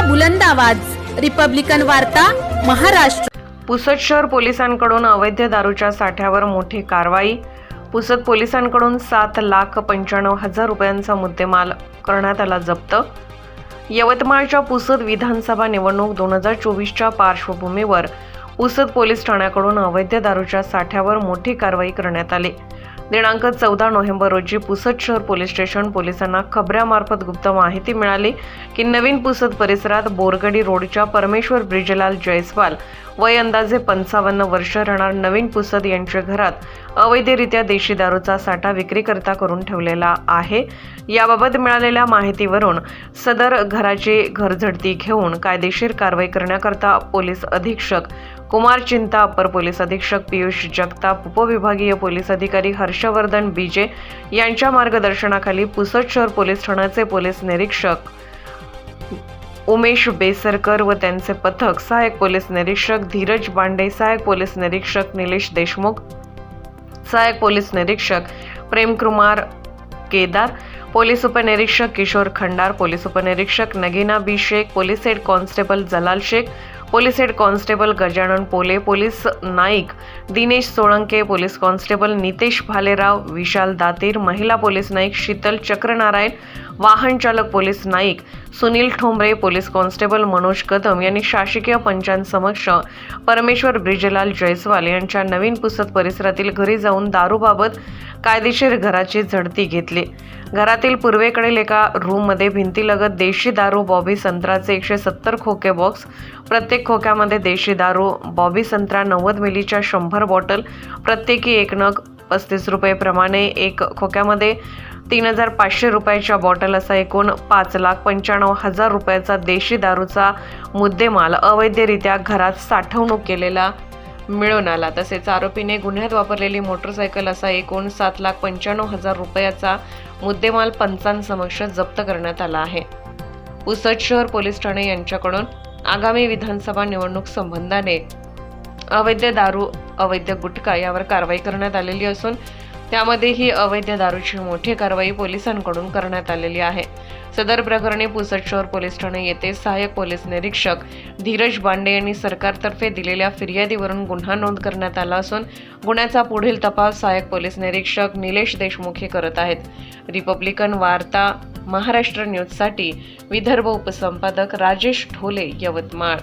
लोकशाहीचा बुलंद आवाज. रिपब्लिकन वार्ता महाराष्ट्र. पुसद शहर पोलिसांकडून अवैध दारूच्या साठ्यावर मोठी कारवाई. पुसद पोलिसांकडून सात लाख पंच्याण्णव हजार रुपयांचा मुद्देमाल करण्यात आला जप्त. यवतमाळच्या पुसद विधानसभा निवडणूक दोन हजार चोवीसच्या पार्श्वभूमीवर पुसद पोलीस ठाण्याकडून अवैध दारूच्या साठ्यावर मोठी कारवाई करण्यात आली. दिनांक चौदा नोव्हेंबर रोजी पुसद शहर पोलीस स्टेशन पोलिसांना खबऱ्यामार्फत गुप्त माहिती मिळाली की नवीन पुसद परिसरात बोरगडी रोडच्या परमेश्वर ब्रिजलाल जयस्वाल वय अंदाजे पंचावन्न वर्ष राहणार नवीन पुसद यांच्या घरात अवैधरित्या देशी दारूचा साठा विक्रीकरता करून ठेवलेला आहे. याबाबत मिळालेल्या माहितीवरून सदर घराची घरझडती घेऊन कायदेशीर कारवाई करण्याकरता पोलीस अधीक्षक कुमार चिंता अप्पर पोलीस अधीक्षक पियुष जगताप उपविभागीय पोलीस अधिकारी हर्षवर्धन बीजे यांच्या मार्गदर्शनाखाली पुसद शहर पोलीस ठाण्याचे पोलीस निरीक्षक उमेश बेसरकर व त्यांचे पथक सहाय्यक पोलीस निरीक्षक धीरज बांडे सहाय्यक पोलीस निरीक्षक निलेश देशमुख सहाय्यक पोलीस निरीक्षक प्रेमकुमार केदार पोलीस उपनिरीक्षक किशोर खंडार पोलीस उपनिरीक्षक Nagina Bi Shaikh police head constable Jalal Shaikh police head constable Gajanan Pole police Naik Dinesh Solanke police constable Nitesh Bhalerao Vishal Datir महिला पोलीस नाईक शीतल चक्रनारायण वाहन चालक police Naik Sunil Thombare police constable Manoj Kadam यांनी शासकीय पंचांसमक्ष परमेश्वर ब्रिजलाल जयस्वाल यांच्या नवीन पुसद परिसरातील घरी जाऊन दारूबाबत कायदेशीर घराची झडती घेतली. घरातील पूर्वेकडील एका रूममध्ये भिंतीलगत देशी दारू बॉबी संत्राचे एकशे सत्तर खोके बॉक्स प्रत्येक खोक्यामध्ये देशी दारू बॉबी संत्रा नव्वद मिलीच्या शंभर बॉटल प्रत्येकी एक नग पस्तीस रुपये प्रमाणे एक खोक्यामध्ये तीन हजार पाचशे रुपयाच्या बॉटल असा एकूण पाच लाख पंच्याण्णव हजार रुपयाचा देशी दारूचा मुद्देमाल अवैधरित्या घरात साठवणूक केलेला मिळून आला. तसेच आरोपीने गुन्ह्यात वापरलेली मोटरसायकल असा एकूण सात लाख पंच्याण्णव हजार रुपयाचा मुद्देमाल पंचांसमक्ष जप्त करण्यात आला आहे. पुसद शहर पोलीस ठाणे यांच्याकडून आगामी विधानसभा निवडणूक संबंधाने अवैध दारू अवैध गुटखा यावर कारवाई करण्यात आलेली असून त्यामध्येही अवैध दारूची मोठी कारवाई पोलिसांकडून करण्यात आलेली आहे. सदर प्रकरणी पुसद शहर पोलीस ठाणे येथे सहाय्यक पोलीस निरीक्षक धीरज बांडे यांनी सरकारतर्फे दिलेल्या फिर्यादीवरून गुन्हा नोंद करण्यात आला असून गुन्ह्याचा पुढील तपास सहाय्यक पोलीस निरीक्षक निलेश देशमुख हे करत आहेत. रिपब्लिकन वार्ता महाराष्ट्र न्यूजसाठी विदर्भ उपसंपादक राजेश ढोले यवतमाळ.